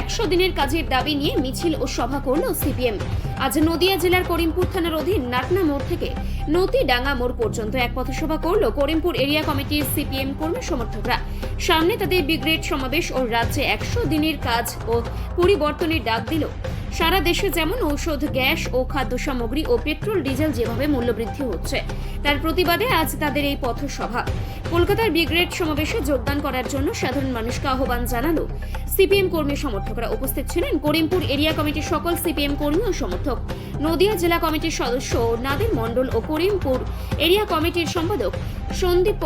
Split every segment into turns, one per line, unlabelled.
একশো দিনের কাজের দাবি নিয়ে মিছিল ও সভা করল সিপিএম। আজ নদিয়া জেলার করিমপুর থানার অধীন নাটনা মোড় থেকে নতিডাঙ্গা মোড় পর্যন্ত এক পথসভা করল করিমপুর এরিয়া কমিটির সিপিএম কর্মী সমর্থকরা। সামনে তাদের বিগ্রেড সমাবেশ ও রাজ্যে একশো দিনের কাজ ও পরিবর্তনের ডাক দিল সারা দেশে যেমন ঔষধ, গ্যাস ও খাদ্য সামগ্রী ও পেট্রোল, ডিজেল যেভাবে মূল্যবৃদ্ধি হচ্ছে, তার প্রতিবাদে আজ তাদের এই পথসভা। কলকাতার ব্রিগেড সমাবেশে যোগদান করার জন্য সাধারণ মানুষকে আহ্বান জানালো সিপিএম কর্মী সমর্থকরা। উপস্থিত ছিলেন করিমপুর এরিয়া কমিটির সকল সিপিএম কর্মী ও সমর্থক। নদিয়া জেলা কমিটির সদস্য নাদির মণ্ডল ও করিমপুর এরিয়া কমিটির সম্পাদক সন্দীপ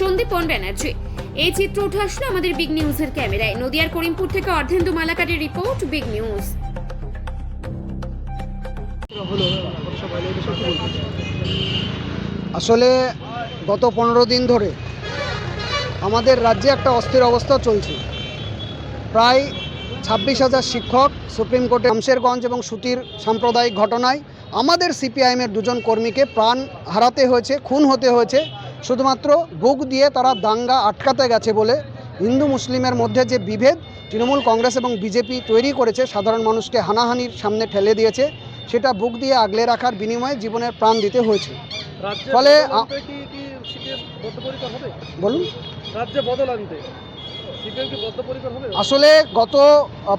সন্দীপন ব্যানার্জি। এই চিত্র উঠে আসলো আমাদের বিগ নিউজের ক্যামেরায়। নদিয়ার করিমপুর থেকে অর্ধেন্দু মালাকারের রিপোর্ট বিগ নিউজ
আসলে গত পনেরো দিন ধরে আমাদের রাজ্যে একটা অস্থির অবস্থা চলছে। প্রায় ছাব্বিশ হাজার শিক্ষক সুপ্রিম কোর্টে শামশেরগঞ্জ এবং সুতির সাম্প্রদায়িক ঘটনায় আমাদের সিপিআইএমের দুজন কর্মীকে প্রাণ হারাতে হয়েছে, খুন হতে হয়েছে। শুধুমাত্র বুক দিয়ে তারা দাঙ্গা আটকাতে গেছে বলে হিন্দু মুসলিমের মধ্যে যে বিভেদ তৃণমূল কংগ্রেস এবং বিজেপি তৈরি করেছে সাধারণ মানুষকে হানাহানির সামনে ঠেলে দিয়েছে সেটা বুক দিয়ে আগলে রাখার বিনিময়ে জীবনের প্রাণ দিতে হয়েছে। ফলে বলুন।
রাজ্যে বদল আনতে
আসলে গত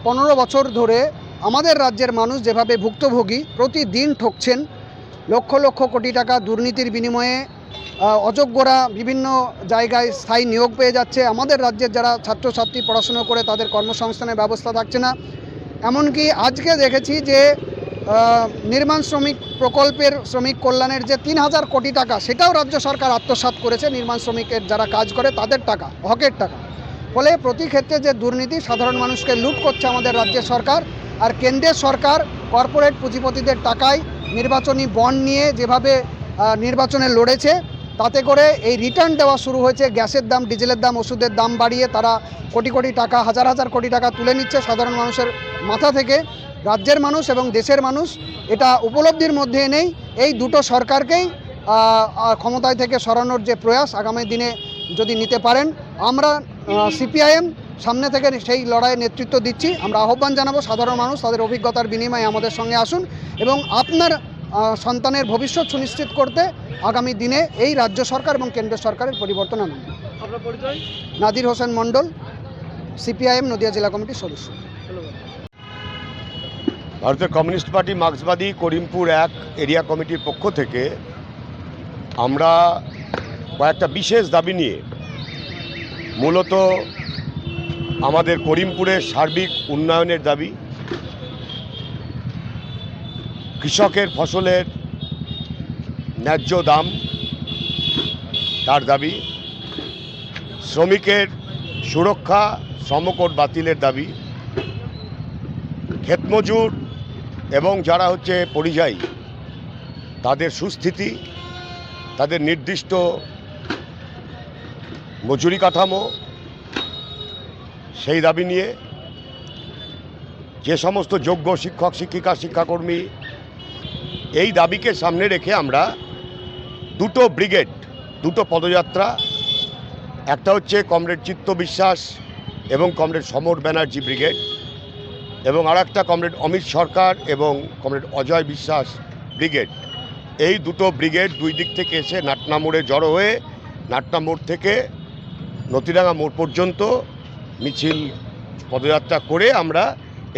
পনেরো বছর ধরে আমাদের রাজ্যের মানুষ যেভাবে ভুক্তভোগী প্রতিদিন ঠকছেন লক্ষ লক্ষ কোটি টাকা দুর্নীতির বিনিময়ে অযোগ্যরা বিভিন্ন জায়গায় স্থায়ী নিয়োগ পেয়ে যাচ্ছে। আমাদের রাজ্যের যারা ছাত্রছাত্রী পড়াশুনো করে তাদের কর্মসংস্থানের ব্যবস্থা থাকছে না। এমনকি আজকে দেখেছি যে নির্মাণ শ্রমিক প্রকল্পের শ্রমিক কল্যাণের যে তিন হাজার কোটি টাকা, সেটাও রাজ্য সরকার আত্মসাৎ করেছে। নির্মাণ শ্রমিকের যারা কাজ করে তাদের টাকা, হকের টাকা। ফলে প্রতি ক্ষেত্রে যে দুর্নীতি, সাধারণ মানুষকে লুট করছে আমাদের রাজ্যের সরকার আর কেন্দ্রের সরকার কর্পোরেট পুঁজিপতিদের টাকায় নির্বাচনী বন্ড নিয়ে যেভাবে নির্বাচনে লড়েছে তাতে করে এই রিটার্ন দেওয়া শুরু হয়েছে। গ্যাসের দাম, ডিজেলের দাম, ওষুধের দাম বাড়িয়ে তারা কোটি কোটি টাকা, হাজার হাজার কোটি টাকা তুলে নিচ্ছে সাধারণ মানুষের মাথা থেকে। রাজ্যের মানুষ এবং দেশের মানুষ এটা উপলব্ধির মধ্যে নেই। এই দুটো সরকারকেই ক্ষমতায় থেকে সরানোর যে প্রয়াস আগামী দিনে যদি নিতে পারেন, আমরা সিপিআইএম সামনে থেকে সেই লড়াইয়ে নেতৃত্ব দিচ্ছি। আমরা আহ্বান জানাব সাধারণ মানুষ তাদের অভিজ্ঞতার বিনিময়ে আমাদের সঙ্গে আসুন এবং আপনার সন্তানের ভবিষ্যৎ সুনিশ্চিত করতে আগামী দিনে এই রাজ্য সরকার এবং কেন্দ্র সরকারের পরিবর্তন
পরিচয়?
নাদির হোসেন মণ্ডল সিপিআইএম নদিয়া জেলা কমিটির সদস্য।
ভারতের কমিউনিস্ট পার্টি মার্ক্সবাদী করিমপুর এক এরিয়া কমিটির পক্ষ থেকে আমরা কয়েকটা বিশেষ দাবি নিয়ে মূলত আমাদের করিমপুরের সার্বিক উন্নয়নের দাবি কৃষকের ফসলের ন্যায্য দাম, তার দাবি, শ্রমিকের সুরক্ষা শ্রমকোট বাতিলের দাবি, ক্ষেতমজুর এবং যারা হচ্ছে পরিযায়ী, তাদের সুস্থিতি, তাদের নির্দিষ্ট মজুরি কাঠামো, সেই দাবি নিয়ে যে সমস্ত যোগ্য শিক্ষক, শিক্ষিকা, শিক্ষাকর্মী এই দাবিকে সামনে রেখে আমরা দুটো ব্রিগেড, দুটো পদযাত্রা, একটা হচ্ছে কমরেড চিত্ত বিশ্বাস এবং কমরেড সমর ব্যানার্জি ব্রিগেড এবং আর একটা কমরেড অমিত সরকার এবং কমরেড অজয় বিশ্বাস ব্রিগেড। এই দুটো ব্রিগেড দুই দিক থেকে এসে নাটনা মোড়ে জড়ো হয়ে, নাটনা মোড় থেকে নতিডাঙ্গা মোড় পর্যন্ত মিছিল, পদযাত্রা করে আমরা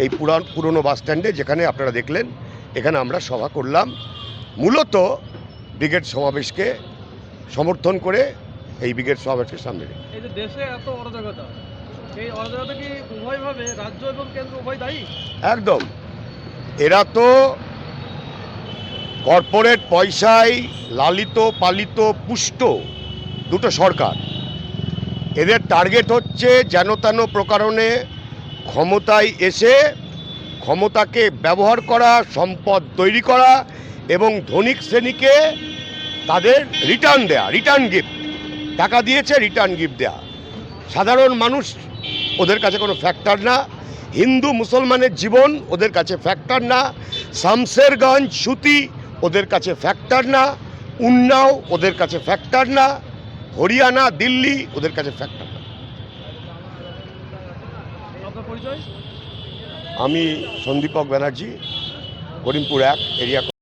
এই পুরান, পুরনো বাস স্ট্যান্ডে যেখানে আপনারা দেখলেন এখানে আমরা সভা করলাম। মূলত ব্রিগেড সমাবেশকে সমর্থন করে এই ব্রিগেড সমাবেশকে সামনে রেখে।
এই যে দেশে এত অরাজকতা এই অরাজকতা কি উভয়ভাবে রাজ্য এবং কেন্দ্র উভয় দায়ী?
একদম। এরা তো কর্পোরেট পয়সায় লালিত পালিত পুষ্ট দুটো সরকার। এদের টার্গেট হচ্ছে যেন তেন প্রকারণে ক্ষমতায় এসে ক্ষমতাকে ব্যবহার করা, সম্পদ তৈরি করা এবং ধনিক শ্রেণীকে তাদের রিটার্ন দেয়া রিটার্ন গিফট টাকা দিয়েছে রিটার্ন গিফট দেয়া। সাধারণ মানুষ ওদের কাছে কোনো ফ্যাক্টর না। হিন্দু মুসলমানের জীবন ওদের কাছে ফ্যাক্টর না। শামশেরগঞ্জ সুতি ওদের কাছে ফ্যাক্টর না। উন্নাও ওদের কাছে ফ্যাক্টর না। হরিয়ানা, দিল্লি ওদের কাছে ফ্যাক্টর না। আমি সন্দীপক ব্যানার্জি করিমপুর এক এরিয়া